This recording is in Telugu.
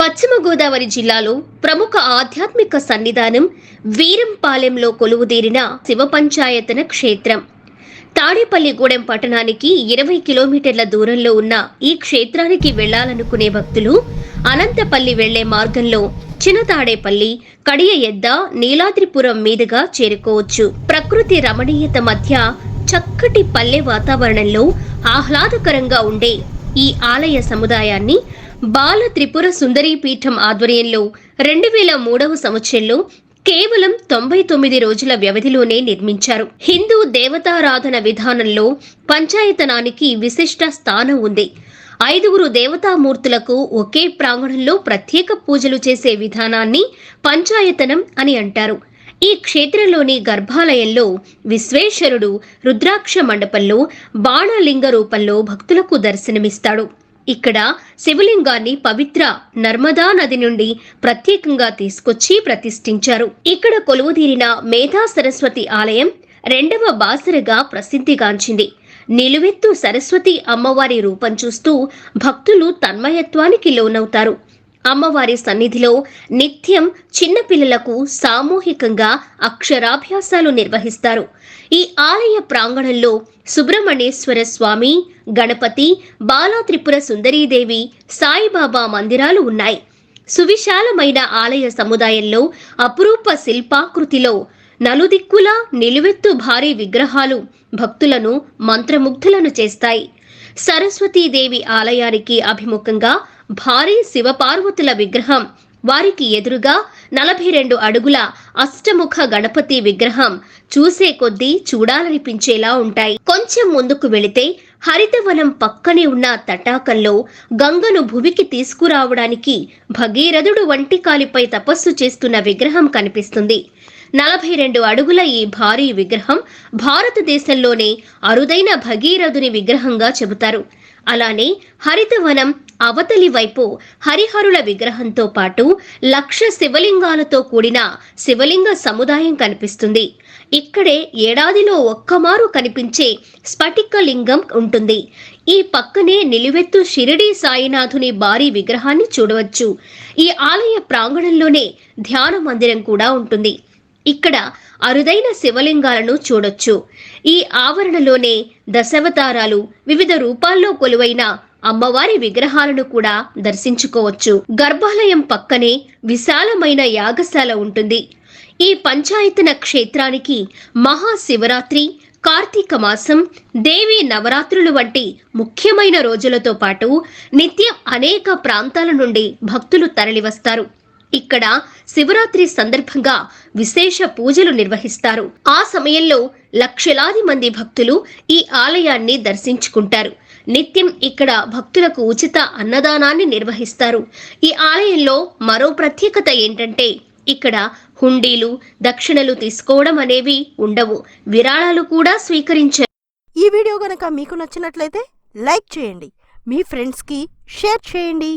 పశ్చిమ గోదావరి జిల్లాలో ప్రముఖ ఆధ్యాత్మిక సన్నిధానం వీరంపాలెంలో కొలువుదీరిన శివ పంచాయతన క్షేత్రం తాడేపల్లిగూడెం పట్టణానికి ఇరవై కిలోమీటర్ల దూరంలో ఉన్న ఈ క్షేత్రానికి వెళ్ళాలనుకునే భక్తులు అనంతపల్లి వెళ్ళే మార్గంలో చిన్నతాడేపల్లి కడియ ఎద్ద నీలాద్రిపురం మీదుగా చేరుకోవచ్చు. ప్రకృతి రమణీయత మధ్య చక్కటి పల్లె వాతావరణంలో ఆహ్లాదకరంగా ఉండే ఈ ఆలయ సముదాయాన్ని బాల త్రిపుర సుందరీ పీఠం ఆధ్వర్యంలో రెండు వేల మూడవ సంవత్సరంలో కేవలం తొంభై తొమ్మిది రోజుల వ్యవధిలోనే నిర్మించారు. హిందూ దేవతారాధన విధానంలో పంచాయతనానికి విశిష్ట స్థానం ఉంది. ఐదుగురు దేవతామూర్తులకు ఒకే ప్రాంగణంలో ప్రత్యేక పూజలు చేసే విధానాన్ని పంచాయతనం అని అంటారు. ఈ క్షేత్రంలోని గర్భాలయంలో విశ్వేశ్వరుడు రుద్రాక్ష మండపంలో బాణలింగ రూపంలో భక్తులకు దర్శనమిస్తాడు. ఇక్కడ శివలింగాన్ని పవిత్ర నర్మదా నది నుండి ప్రత్యేకంగా తీసుకొచ్చి ప్రతిష్ఠించారు. ఇక్కడ కొలువుదీరిన మేధా సరస్వతి ఆలయం రెండవ బాసరగా ప్రసిద్ధిగాంచింది. నిలువెత్తు సరస్వతి అమ్మవారి రూపం చూస్తూ భక్తులు తన్మయత్వానికి లోనవుతారు. అమ్మవారి సన్నిధిలో నిత్యం చిన్నపిల్లలకు సామూహికంగా అక్షరాభ్యాసాలు నిర్వహిస్తారు. ఈ ఆలయ ప్రాంగణంలో సుబ్రహ్మణ్యేశ్వర స్వామి గణపతి బాలా త్రిపుర సుందరీదేవి సాయిబాబా మందిరాలు ఉన్నాయి. సువిశాలమైన ఆలయ సముదాయంలో అపురూప శిల్పాకృతిలో నలుదిక్కులా నిలువెత్తు భారీ విగ్రహాలు భక్తులను మంత్రముగ్ధులను చేస్తాయి. సరస్వతీదేవి ఆలయానికి అభిముఖంగా భారీ శివపార్వతుల విగ్రహం. వారికి ఎదురుగా నలభై రెండు అడుగుల అష్టముఖ గణపతి విగ్రహం చూసే కొద్దీ చూడాలనిపించేలా ఉంటాయి. కొంచెం ముందుకు వెళితే హరితవనం పక్కనే ఉన్న తటాకంలో గంగను భువికి తీసుకురావడానికి భగీరథుడు వంటి కాలిపై తపస్సు చేస్తున్న విగ్రహం కనిపిస్తుంది. నలభై రెండు అడుగుల ఈ భారీ విగ్రహం భారతదేశంలోనే అరుదైన భగీరథుని విగ్రహంగా చెబుతారు. అలానే హరితవనం అవతలి వైపు హరిహరుల విగ్రహంతో పాటు లక్ష శివలింగాలతో కూడిన శివలింగ సముదాయం కనిపిస్తుంది. ఇక్కడే ఏడాదిలో ఒక్కమారు కనిపించే స్ఫటిక లింగం ఉంటుంది. ఈ పక్కనే నిలువెత్తు షిరిడి సాయినాథుని భారీ విగ్రహాన్ని చూడవచ్చు. ఈ ఆలయ ప్రాంగణంలోనే ధ్యాన మందిరం కూడా ఉంటుంది. ఇక్కడ అరుదైన శివలింగాలను చూడొచ్చు. ఈ ఆవరణలోనే దశావతారాలు వివిధ రూపాల్లో కొలువైన అమ్మవారి విగ్రహాలను కూడా దర్శించుకోవచ్చు. గర్భాలయం పక్కనే విశాలమైన యాగశాల ఉంటుంది. ఈ పంచాయతన క్షేత్రానికి మహాశివరాత్రి కార్తీక మాసం దేవి నవరాత్రులు వంటి ముఖ్యమైన రోజులతో పాటు నిత్యం అనేక ప్రాంతాల నుండి భక్తులు తరలివస్తారు. ఇక్కడ శివరాత్రి సందర్భంగా విశేష పూజలు నిర్వహిస్తారు. ఆ సమయంలో లక్షలాది మంది భక్తులు ఈ ఆలయాన్ని దర్శించుకుంటారు. నిత్యం ఇక్కడ భక్తులకు ఉచిత అన్నదానాన్ని నిర్వహిస్తారు. ఈ ఆలయంలో మరో ప్రత్యేకత ఏంటంటే ఇక్కడ హుండీలు దక్షిణలు తీసుకోవడం అనేవి ఉండవు. విరాళాలు కూడా స్వీకరించారు ఈ వీడియో గనక మీకు నచ్చినట్లయితే లైక్ చేయండి. మీ ఫ్రెండ్స్కి షేర్ చేయండి.